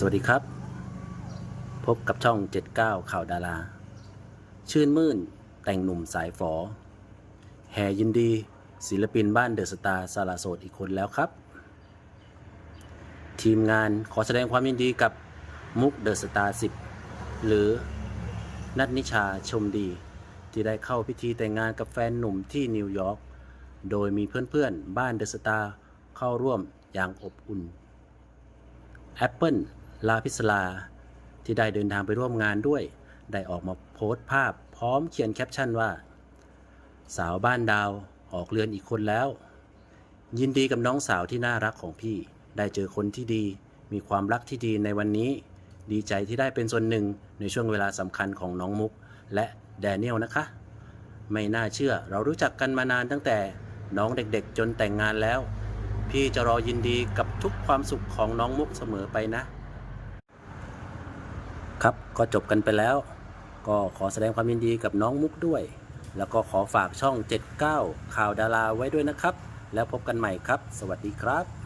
สวัสดีครับ พบกับช่อง 79 ข่าวดารา ชื่นมื่นแต่งหนุ่มสายฝอ แห่ยินดี ศิลปินบ้านเดอะสตาร์สาราโสดอีกคนแล้วครับ ทีมงานขอแสดงความยินดีกับมุกเดอะสตาร์10 หรือนัทนิชาชมดี ที่ได้เข้าพิธีแต่งงานกับแฟนหนุ่มที่นิวยอร์กโดยมีเพื่อนๆ บ้านเดอะสตาร์เข้าร่วมอย่างอบอุ่นแอปเปิล ลาพิศลา ที่ได้เดินทางไปร่วมงานด้วย ได้ออกมาโพสต์ภาพพร้อมเขียนแคปชั่นว่า สาวบ้านดาวออกเรือนอีกคนแล้ว ยินดีกับน้องสาวที่น่ารักของพี่ ได้เจอคนที่ดี มีความรักที่ดีในวันนี้ ดีใจที่ได้เป็นส่วนหนึ่งในช่วงเวลาสำคัญของน้องมุก และแดเนียลนะคะ ไม่น่าเชื่อเรารู้จักกันมานานตั้งแต่น้องเด็กๆ จนแต่งงานแล้ว พี่จะรอยินดีกับทุกความสุขของน้องมุกเสมอไปนะ ครับก็จบกันไปแล้ว ก็ขอแสดงความยินดีกับน้องมุกด้วย แล้วก็ขอฝากช่อง 79 ข่าวดาราไว้ด้วยนะครับ แล้วพบกันใหม่ครับ สวัสดีครับ